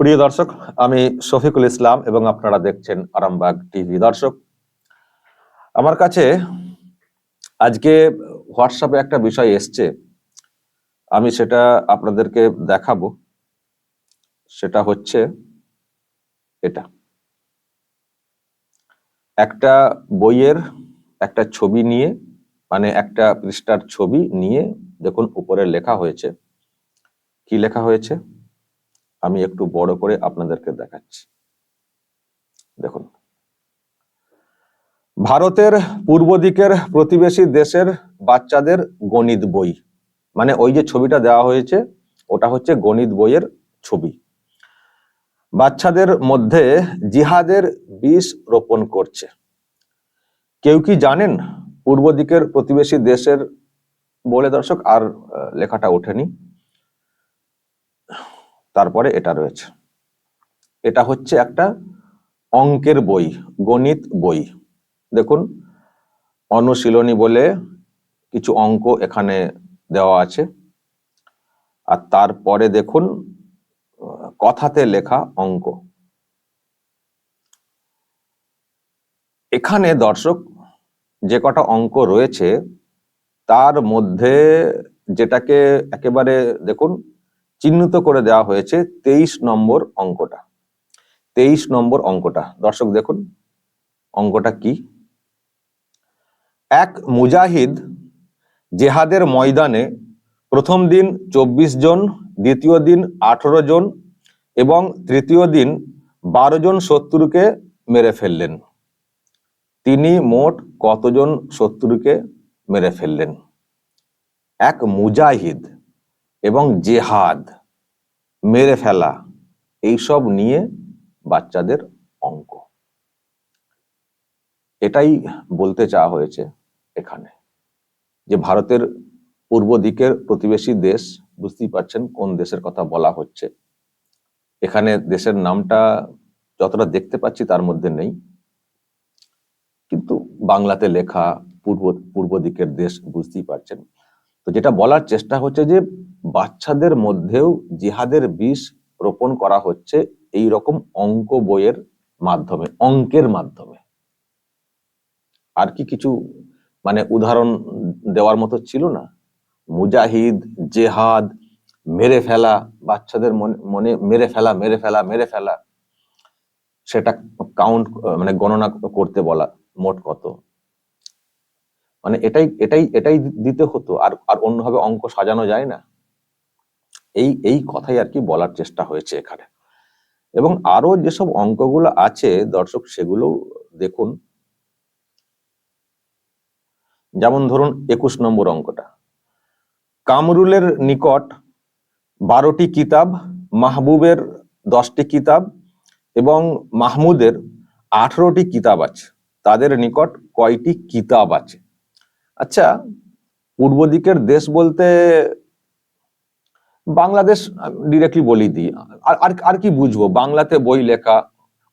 প্রিয় দর্শক, আমি শফিকুল ইসলাম এবং আপনারা দেখছেন আরামবাগ টিভি। দর্শক, আমার কাছে আজকে হোয়াটসঅ্যাপে একটা বিষয় এসছে। আমি সেটা আপনাদেরকে দেখাবো। সেটা হচ্ছে এটা। একটা বইয়ের একটা ছবি নিয়ে মানে একটা পৃষ্ঠার ছবি নিয়ে দেখুন, উপরে লেখা হয়েছে। কি লেখা হয়েছে? আমি একটু বড় করে আপনাদেরকে দেখাচ্ছি। দেখুন। ভারতের পূর্ব দিকের প্রতিবেশী দেশের বাচ্চাদের গণিত বই। মানে ওই যে ছবিটা দেওয়া হয়েছে, ওটা হচ্ছে গণিত বইয়ের ছবি। বাচ্চাদের মধ্যে জিহাদের বিষ রোপণ করছে। কেউ কি জানেন পূর্ব দিকের প্রতিবেশী দেশের বলে দর্শক? আর লেখাটা ওঠেনি। তারপরে এটা রয়েছে। এটা হচ্ছে একটা অঙ্কের বই, গণিত বই। দেখুন, অনুশীলনী বলে কিছু অঙ্ক এখানে দেওয়া আছে। আর তারপরে দেখুন, কথাতে লেখা অঙ্ক। এখানে দর্শক, যে কটা অঙ্ক রয়েছে, তার মধ্যে যেটাকে একেবারে দেখুন চিহ্নিত করে দেওয়া হয়েছে তেইশ নম্বর অঙ্কটা। তেইশ নম্বর অঙ্কটা। দর্শক দেখুন, অঙ্কটা কি? এক মুজাহিদ জেহাদের ময়দানে প্রথম দিন চব্বিশ জন, দ্বিতীয় দিন আঠারো জন এবং তৃতীয় দিন বারো জন শত্রুকে মেরে ফেললেন। তিনি মোট কতজন শত্রুকে মেরে ফেললেন? এক মুজাহিদ। এবং জেহাদ, মেরে ফেলা, এইসব নিয়ে বাচ্চাদের অঙ্ক। এটাই বলতে চাওয়া হয়েছে এখানে যে ভারতের পূর্ব দিকের প্রতিবেশী দেশ, বুঝতেই পারছেন কোন দেশের কথা বলা হচ্ছে। এখানে দেশের নামটা যতটা দেখতে পাচ্ছি তার মধ্যে নেই। কিন্তু বাংলাতে লেখা পূর্ব পূর্ব দিকের দেশ বুঝতেই পারছেন। যেটা বলার চেষ্টা হচ্ছে যে বাচ্চাদের মধ্যেও জিহাদের বিষ রোপণ করা হচ্ছে এই রকম অঙ্ক বইয়ের মাধ্যমে, অঙ্কের মাধ্যমে। আর কি কিছু মানে উদাহরণ দেওয়ার মতো ছিল না? মুজাহিদ, জেহাদ, মেরে ফেলা, বাচ্চাদের মনে মনে, মেরে ফেলা মেরে ফেলা মেরে ফেলা, সেটা কাউন্ট মানে গণনা করতে বলা মোট কত? মানে এটাই এটাই এটাই দিতে হতো আর আর অন্যভাবে অঙ্ক সাজানো যায় না। এই এই কথাই আর কি বলার চেষ্টা হয়েছে এখানে। এবং আরও যেসব অঙ্কগুলো আছে, দর্শক, সেগুলো দেখুন। যেমন ধরুন একুশ নম্বর অঙ্কটা। কামরুলের নিকট বারোটি কিতাব, মাহবুবের দশটি কিতাব এবং মাহমুদের আঠারোটি কিতাব আছে। তাদের নিকট কয়টি কিতাব আছে? আচ্ছা পূর্ব দিকের দেশ বলতে বাংলাদেশ ডিরেক্টলি বলি দিই আর, আর- কি বুঝব? বাংলাতে বই লেখা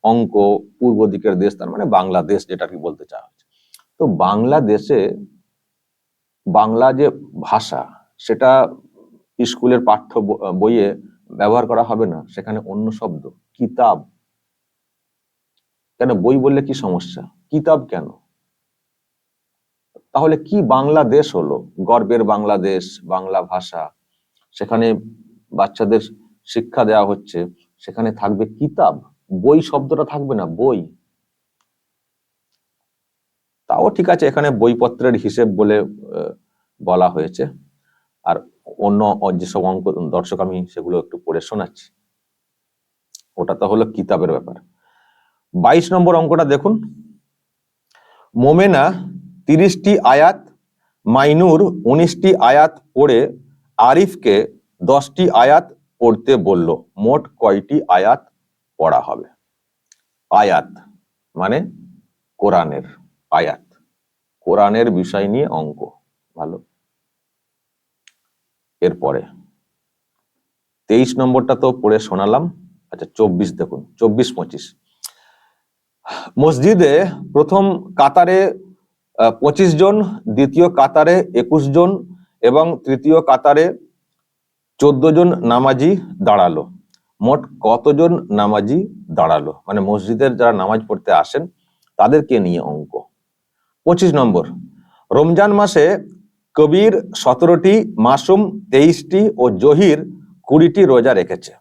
অঙ্ক পূর্ব দিকের দেশ, তার মানে বাংলাদেশ যেটা কি বলতে চাওয়া হচ্ছে তো বাংলাদেশে বাংলা যে ভাষা, সেটা স্কুলের পাঠ্য বইয়ে ব্যবহার করা হবে না, সেখানে অন্য শব্দ, কিতাব। কেন? বই বললে কি সমস্যা? কিতাব কেন? তাহলে কি বাংলাদেশ হলো? গর্বের বাংলাদেশ, বাংলা ভাষা। সেখানে বাচ্চাদের শিক্ষা দেওয়া হচ্ছে। সেখানে থাকবে কিতাব। বই শব্দটা থাকবে না? বই। তাও ঠিক আছে, এখানে বইপত্রের হিসেব বলে বলা হয়েছে। আর অন্য যেসব অঙ্ক দর্শক আমি সেগুলো একটু পড়ে শোনাচ্ছি। ওটা তো হলো কিতাবের ব্যাপার। বাইশ নম্বর অঙ্কটা দেখুন। মোমেনা তিরিশটি আয়াত, মাইনুর উনিশটি আয়াত পড়ে আরিফকে দশটি আয়াত পড়তে বলল। মোট কয়টি আয়াত পড়া হবে? আয়াত মানে কোরআনের আয়াত। কোরআনের বিষয় নিয়ে অঙ্ক, ভালো? এরপরে, তেইশ নম্বরটা তো পড়ে শোনালাম। আচ্ছা চব্বিশ দেখুন, চব্বিশ পঁচিশ। মসজিদে প্রথম কাতারে পঁচিশ জন, দ্বিতীয় কাতারে একুশ জন এবং তৃতীয় কাতারে চোদ্দ জন নামাজি দাঁড়াল। মোট কতজন নামাজি দাঁড়াল? মানে মসজিদের যারা নামাজ পড়তে আসেন, তাদেরকে নিয়ে অঙ্ক। পঁচিশ নম্বর, রমজান মাসে কবির সতেরোটি, মাসুম তেইশটি ও জহির কুড়িটি রোজা রেখেছে।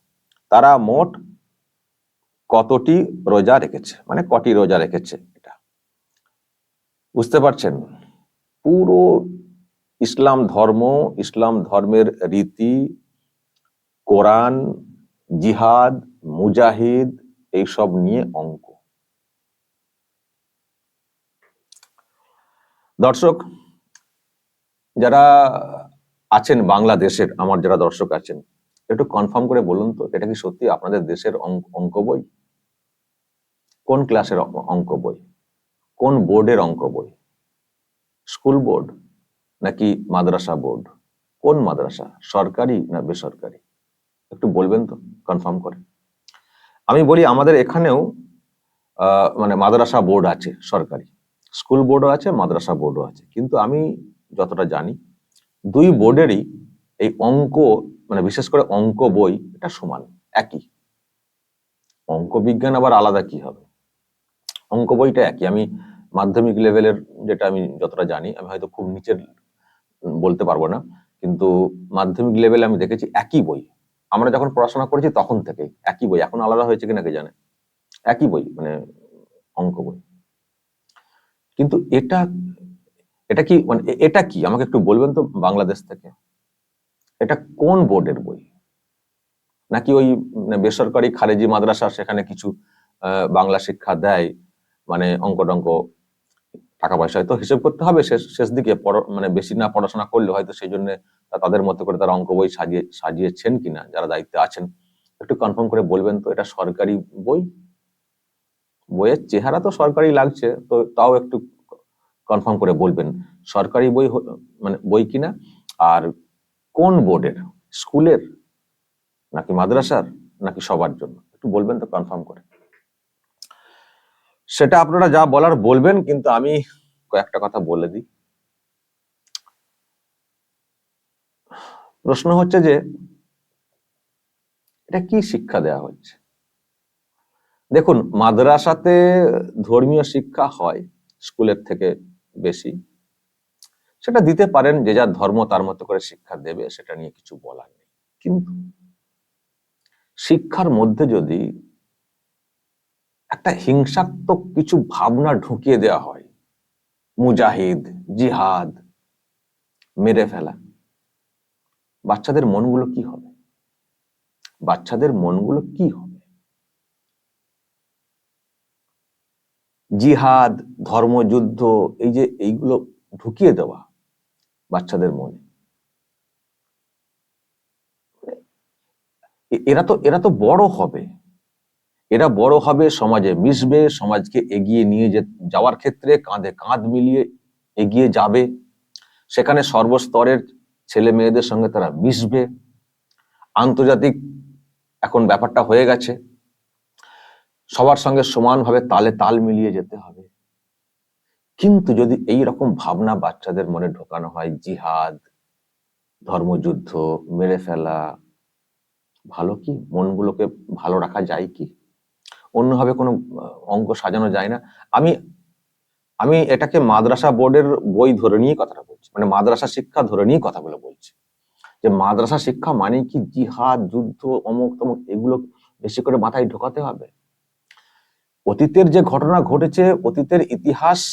তারা মোট কতটি রোজা রেখেছে? মানে কটি রোজা রেখেছে? বুঝতে পারছেন? পুরো ইসলাম ধর্ম, ইসলাম ধর্মের রীতি, কোরআন, জিহাদ, মুজাহিদ, এইসব নিয়ে অঙ্ক। দর্শক, যারা আছেন বাংলাদেশের, আমার যারা দর্শক আছেন, একটু কনফার্ম করে বলুন তো, এটা কি সত্যি আপনাদের দেশের অঙ্ক- বই? কোন ক্লাসের অঙ্ক বই? কোন বোর্ডের অঙ্ক বই? স্কুল বোর্ড নাকি মাদ্রাসা বোর্ড? কোন মাদ্রাসা, সরকারি না বেসরকারি? একটু বলবেন তো কনফার্ম করে। আমি বলি আমাদের এখানেও মানে মাদ্রাসা বোর্ড আছে, সরকারি। স্কুল বোর্ডও আছে, মাদ্রাসা বোর্ডও আছে। কিন্তু আমি যতটা জানি, দুই বোর্ডেরই এই অঙ্ক মানে বিশেষ করে অঙ্ক বই এটা সমান, একই। অঙ্ক বিজ্ঞান আবার আলাদা কি হবে? অঙ্ক বইটা একই। আমি মাধ্যমিক লেভেলের যেটা আমি যতটা জানি, আমি হয়তো খুব নিচের বলতে পারব না, কিন্তু মাধ্যমিক লেভেলে আমি দেখেছি একই বই। আমরা যখন পড়াশোনা করেছি তখন থেকে একই বই। এখন আলাদা হয়েছে কিনা কে জানে? একই বই মানে অঙ্ক বই। কিন্তু এটা এটা কি মানে এটা কি? আমাকে একটু বলবেন তো বাংলাদেশ থেকে। এটা কোন বোর্ডের বই? নাকি ওই মানে বেসরকারি খারেজি মাদ্রাসা সেখানে কিছু বাংলা শিক্ষা দেয়? মানে অঙ্ক টঙ্ক টাকা পয়সা হয়তো হিসেব করতে হবে, শেষ শেষ দিকে মানে বেশি না পড়াশোনা করলে হয়তো সেই জন্য তাদের মতো করে তারা অঙ্ক বই সাজিয়ে, সাজিয়েছেন কিনা, যারা দায়িত্বে আছেন। একটু কনফার্ম করে বলবেন তো, এটা সরকারি বই? বইয়ের চেহারা তো সরকারি লাগছে, তো তাও একটু কনফার্ম করে বলবেন। সরকারি বই মানে বই কিনা? আর কোন বোর্ডের? স্কুলের? নাকি মাদ্রাসার? নাকি সবার জন্য? একটু বলবেন তো কনফার্ম করে। সেটা আপনারা যা বলার বলবেন, কিন্তু আমি কয়েকটা কথা বলে দিই। প্রশ্ন হচ্ছে যে, এটা কি শিক্ষা দেয়া হচ্ছে? দেখুন, মাদ্রাসাতে ধর্মীয় শিক্ষা হয়, স্কুলের থেকে বেশি। সেটা দিতে পারেন, যে যার ধর্ম তার মতো করে শিক্ষা দেবে, সেটা নিয়ে কিছু বলার নেই। কিন্তু শিক্ষার মধ্যে যদি একটা হিংসাত্মক কিছু ভাবনা ঢুকিয়ে দেওয়া হয়। মুজাহিদ, জিহাদ, মেরে ফেলা। বাচ্চাদের মনগুলো কি হবে? বাচ্চাদের মনগুলো কি হবে? জিহাদ, ধর্মযুদ্ধ, এই যে এইগুলো ঢুকিয়ে দেওয়া বাচ্চাদের মনে। এরা তো এরা তো বড় হবে। এরা বড় হবে, সমাজে মিশবে, সমাজকে এগিয়ে নিয়ে যাওয়ার ক্ষেত্রে কাঁধে কাঁধ মিলিয়ে এগিয়ে যাবে। সেখানে সর্বস্তরের ছেলে মেয়েদের সঙ্গে তারা মিশবে। আন্তর্জাতিক এখন ব্যাপারটা হয়ে গেছে। সবার সঙ্গে সমানভাবে তালে তাল মিলিয়ে যেতে হবে। কিন্তু যদি এই রকম ভাবনা বাচ্চাদের মনে ঢোকানো হয়, জিহাদ, ধর্মযুদ্ধ, মেরে ফেলা, ভালো কি? মনগুলোকে ভালো রাখা যায় কি? অন্যভাবে কোনো অঙ্ক সাজানো যায় না। আমি আমি এটাকে মাদ্রাসা বোর্ডের বই ধরে নিয়ে কথাটা বলছি। মানে মাদ্রাসা শিক্ষা ধরে নিয়ে কথাগুলো বলছি। যে মাদ্রাসা শিক্ষা মানে কি? জিহাদ, যুদ্ধ, অমুক তমুক, এগুলো বেশি করে মাথায় ঢোকাতে হবে। অতীতের যে ঘটনা ঘটেছে, অতীতের ইতিহাস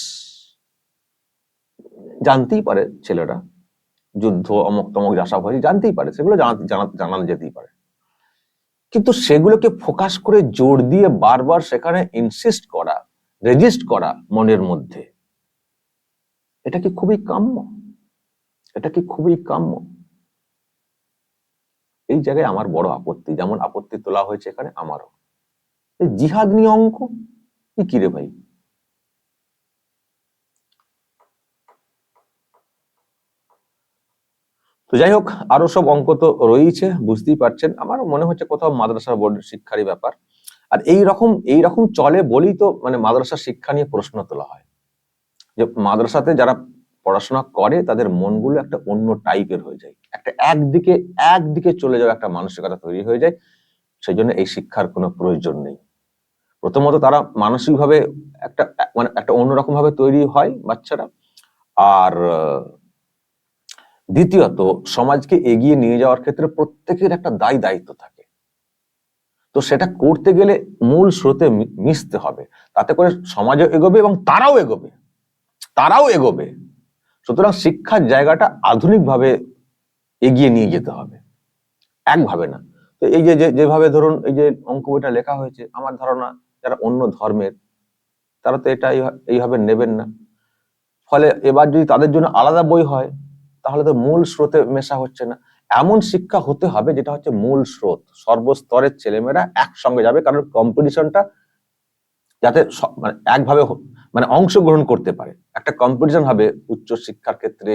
জানতেই পারে ছেলেরা। যুদ্ধ, অমুক তমুক যাসব হয়েছে, জানতেই পারে। সেগুলো জানা- জানা- জানানো যেতেই পারে। কিন্তু সেগুলোকে ফোকাস করে জোর দিয়ে বারবার সেখানে ইনসিস্ট করা রেজিস্ট করা মনের মধ্যে, এটা কি খুবই কাম্য? এটা কি খুবই কাম্য? এই জায়গায় আমার বড় আপত্তি, যেমন আপত্তি তোলা হয়েছে এখানে আমারও। জিহাদ নিয়ে অঙ্ক? কি কিরে ভাই? তো যাই হোক, আরও সব অঙ্ক তো রয়েছে বুঝতেই পারছেন। আমার মনে হচ্ছে কোথাও মাদ্রাসা বোর্ডের শিক্ষারই ব্যাপার। আর এই রকম এই রকম চলে বলেই তো মানে মাদ্রাসা শিক্ষা নিয়ে প্রশ্ন তোলা হয়। যে মাদ্রাসাতে যারা পড়াশোনা করে, তাদের মনগুলো একটা অন্য টাইপের হয়ে যায়। একটা একদিকে একদিকে চলে যাওয়া একটা মানসিকতা তৈরি হয়ে যায়। সেই জন্য এই শিক্ষার কোনো প্রয়োজন নেই। প্রথমত তারা মানসিকভাবে একটা মানে একটা অন্যরকম ভাবে তৈরি হয় বাচ্চারা। আর দ্বিতীয়ত, সমাজকে এগিয়ে নিয়ে যাওয়ার ক্ষেত্রে প্রত্যেকের একটা দায় দায়িত্ব থাকে। তো সেটা করতে গেলে মূল স্রোতে মিশতে হবে। তাতে করে সমাজও এগোবে এবং তারাও এগোবে। তারাও এগোবে। সুতরাং শিক্ষার জায়গাটা আধুনিকভাবে এগিয়ে নিয়ে যেতে হবে। একভাবে না। তো এই যে যেভাবে ধরুন এই যে অঙ্ক বইটা লেখা হয়েছে, আমার ধারণা যারা অন্য ধর্মের, তারা তো এটা এইভা- এইভাবে নেবেন না। ফলে এবার যদি তাদের জন্য আলাদা বই হয় তাহলে তো মূল স্রোতে মেশা হচ্ছে না। এমন শিক্ষা হতে হবে যেটা হচ্ছে মূল স্রোত। সর্বস্তরের ছেলেমেয়েরা একসঙ্গে যাবে, কারণ কম্পিটিশনটা যাতে মানে একভাবে মানে অংশগ্রহণ করতে পারে। একটা কম্পিটিশন হবে উচ্চ শিক্ষার ক্ষেত্রে,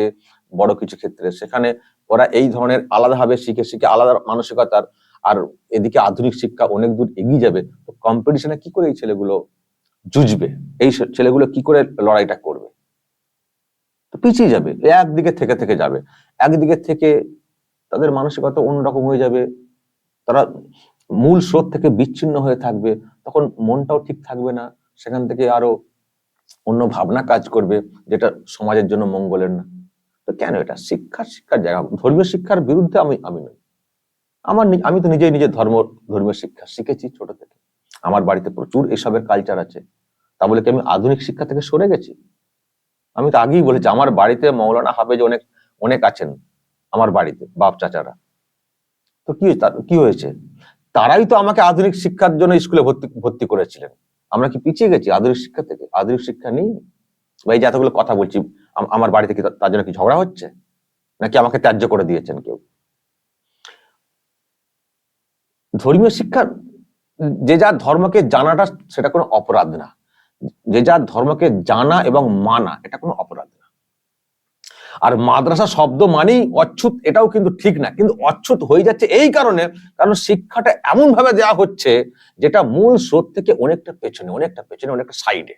বড় কিছু ক্ষেত্রে। সেখানে ওরা এই ধরনের আলাদাভাবে শিখে শিখে আলাদা মানসিকতার আর এদিকে আধুনিক শিক্ষা অনেক দূর এগিয়ে যাবে। তো কম্পিটিশনে কি করে এই ছেলেগুলো জুজবে এই ছেলেগুলো কি করে লড়াইটা করবে? পিছিয়ে যাবে, একদিকে থেকে থেকে যাবে। একদিকে থেকে তাদের মানসিকতা অন্যরকম হয়ে যাবে, তারা মূল স্রোত থেকে বিচ্ছিন্ন হয়ে থাকবে, তখন মনটাও ঠিক থাকবে না, সেখান থেকে আরও অন্য ভাবনা কাজ করবে, যেটা সমাজের জন্য মঙ্গলের না। তো কেন এটা? শিক্ষা শিক্ষার জায়গা। ধর্মীয় শিক্ষার বিরুদ্ধে আমি আমি নই। আমার আমি তো নিজেই নিজের ধর্ম, ধর্মীয় শিক্ষা শিখেছি ছোট থেকে। আমার বাড়িতে প্রচুর এসবের কালচার আছে। তা বলে কি আমি আধুনিক শিক্ষা থেকে সরে গেছি? আমি তো আগেই বলেছি, আমার বাড়িতে মৌলানা হাফেজ অনেক অনেক আছেন আমার বাড়িতে, বাপ চাচারা। তো কি? কি হয়েছে? তারাই তো আমাকে আধুনিক শিক্ষার জন্য স্কুলে ভর্তি ভর্তি করেছিলেন। আমরা কি পিছিয়ে গেছি আধুনিক শিক্ষা থেকে? আধুনিক শিক্ষা নেই? বা এই যে এতগুলো কথা বলছি আমার বাড়িতে কি তার জন্য কি ঝগড়া হচ্ছে? নাকি আমাকে ত্যায্য করে দিয়েছেন কেউ? ধর্মীয় শিক্ষা যে যার ধর্মকে জানাটা, সেটা কোনো অপরাধ না। যে যার ধর্মকে জানা এবং মানা, এটা কোনো অপরাধ না। আর মাদ্রাসা শব্দ মানেই অচ্ছুত, এটাও কিন্তু ঠিক না। কিন্তু অচ্ছুত হয়ে যাচ্ছে এই কারণে, কারণ শিক্ষাটা এমন ভাবে দেওয়া হচ্ছে যেটা মূল স্রোত থেকে অনেকটা পেছনে অনেকটা পেছনে, অনেকটা সাইডে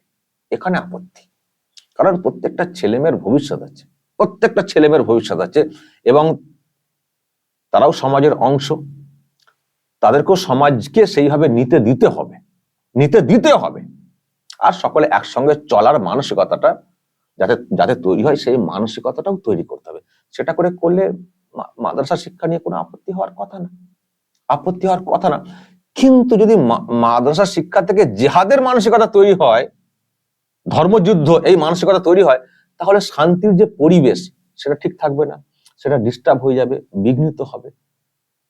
এখানে আপত্তি। কারণ প্রত্যেকটা ছেলেমেয়ের ভবিষ্যৎ আছে। প্রত্যেকটা ছেলেমেয়ের ভবিষ্যৎ আছে এবং তারাও সমাজের অংশ। তাদেরকেও সমাজকে সেইভাবে নিতে দিতে হবে। নিতে দিতে হবে। আর সকলে একসঙ্গে চলার মানসিকতাটা যাতে যাতে তৈরি হয়, সেই মানসিকতাটাও তৈরি করতে হবে। সেটা করে করলে মাদ্রাসা শিক্ষা নিয়ে কোনো আপত্তি হওয়ার কথা না। আপত্তি হওয়ার কথা না। কিন্তু যদি মাদ্রাসা শিক্ষা থেকে জেহাদের মানসিকতা তৈরি হয়, ধর্মযুদ্ধ এই মানসিকতা তৈরি হয়, তাহলে শান্তির যে পরিবেশ, সেটা ঠিক থাকবে না। সেটা ডিস্টার্ব হয়ে যাবে, বিঘ্নিত হবে।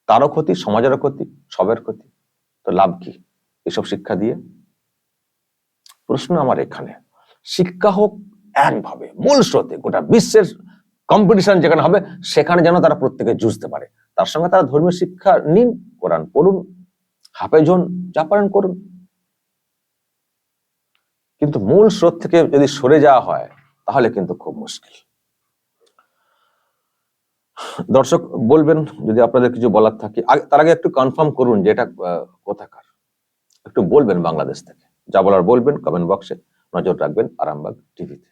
তারও ক্ষতি, সমাজেরও ক্ষতি, সবের ক্ষতি। তো লাভ কি? এসব শিক্ষা দিয়ে প্রশ্ন আমার এখানে। শিক্ষা হোক একভাবে, মূল স্রোতে, গোটা বিশ্বের কম্পিটিশন যেখানে হবে, সেখানে যেন তারা প্রত্যেকে জুঝতে পারে। তার সঙ্গে তারা ধর্মীয় শিক্ষা নিন, কোরআন পড়ুন, হাফেজ হন, যা পারেন করুন। কিন্তু মূল স্রোত থেকে যদি সরে যাওয়া হয়, তাহলে কিন্তু খুব মুশকিল। দর্শক, বলবেন যদি আপনাদের কিছু বলার থাকে তার আগে একটু কনফার্ম করুন যে এটা কোথাকার। একটু বলবেন বাংলাদেশ থেকে। যা বলার বলবেন কমেন্ট বক্সে নজর রাখবেন আরামবাগ টিভিতে।